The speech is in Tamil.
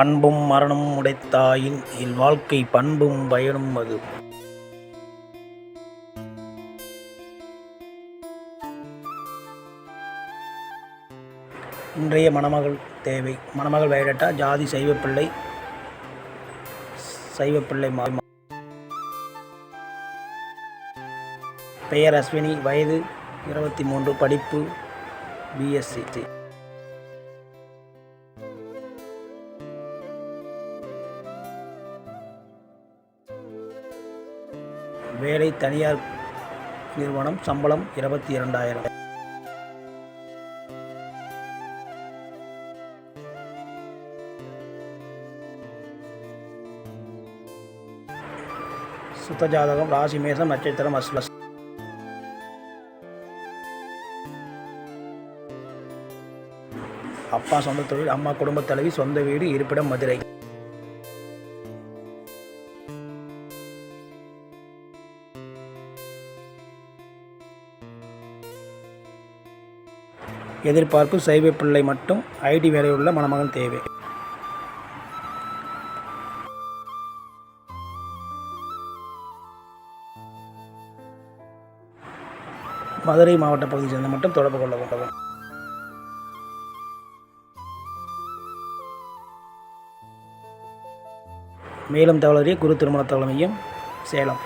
அன்பும் மரணமும் உடைத்தாயின் இல்வாழ்க்கை பண்பும் பயனும் அது. இன்றைய மணமகள் தேவை. மணமகள் வயலட்டா ஜாதி சைவப்பிள்ளை சைவப்பிள்ளை மா பெயர் அஸ்வினி வயது இருபத்தி மூன்று படிப்பு பிஎஸ்சி வேலை தனியார் நிறுவனம் சம்பளம் இருபத்தி இரண்டாயிரம். சுத்த ஜாதகம் ராசி மேசம் நட்சத்திரம் அஸ்வஸ் அப்பா சொந்த தொழில் அம்மா குடும்பத் தலைவி சொந்த வீடு இருப்பிடம் மதுரை. எதிர்பார்ப்பு சைவ பிள்ளை மட்டும் ஐடி வேலையுள்ள மணமகன் தேவை. மதுரை மாவட்ட பகுதியை சேர்ந்த மட்டும் தொடர்பு கொள்ள வேண்டும் மேலும் தகவலறிய குரு திருமண தலைமையும் சேலம்.